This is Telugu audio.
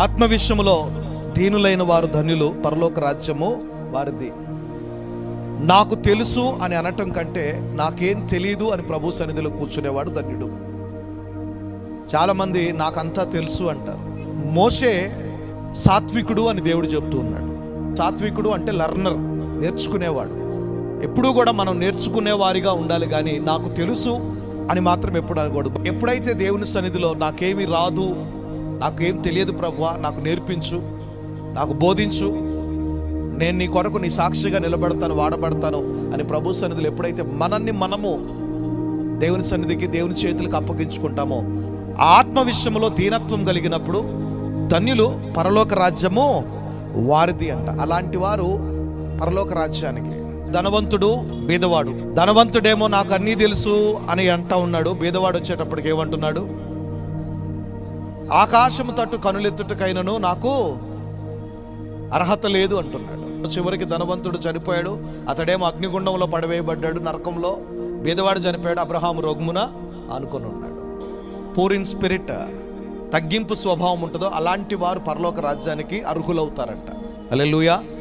ఆత్మ విషయములో దీనులైన వారు ధనులు పరలోక రాజ్యము వారిది. నాకు తెలుసు అని అనటం కంటే నాకేం తెలియదు అని ప్రభు సన్నిధిలో కూర్చునేవాడు ధన్యుడు. చాలామంది నాకంతా తెలుసు అంటారు. మోషే సాత్వికుడు అని దేవుడు చెప్తూ ఉన్నాడు. సాత్వికుడు అంటే లర్నర్ నేర్చుకునేవాడు. ఎప్పుడూ కూడా మనం నేర్చుకునే వారిగా ఉండాలి కానీ నాకు తెలుసు అని మాత్రం ఎప్పుడు అనకూడదు. ఎప్పుడైతే దేవుని సన్నిధిలో నాకేమీ రాదు నాకేం తెలియదు ప్రభు నాకు నేర్పించు నాకు బోధించు. నేను నీ కొరకు నీ సాక్షిగా నిలబడతాను వాడబడతాను అని ప్రభు సన్నిధులు ఎప్పుడైతే మనల్ని మనము దేవుని సన్నిధికి దేవుని చేతులకు అప్పగించుకుంటామో ఆత్మ విషయంలో దీనత్వం కలిగినప్పుడు ధన్యులు పరలోక రాజ్యము వారిది అంట. అలాంటి వారు పరలోక రాజ్యానికి. ధనవంతుడు బీదవాడు. ధనవంతుడేమో నాకు అన్నీ తెలుసు అని అంటా ఉన్నాడు. బీదవాడు వచ్చేటప్పటికి ఏమంటున్నాడు? ఆకాశము తట్టు కనులెత్తుటకైనను నాకు అర్హత లేదు అంటున్నాడు. చివరికి ధనవంతుడు చనిపోయాడు. అతడేమో అగ్నిగుండంలో పడవేయబడ్డాడు నరకంలో. బీదవాడు చనిపోయాడు అబ్రహాము రోగమున అనుకొని ఉన్నాడు పూర్ ఇన్ స్పిరిట్ తగ్గింపు స్వభావం ఉంటుందో అలాంటి వారు పరలోక రాజ్యానికి అర్హులవుతారంట. అలెలుయా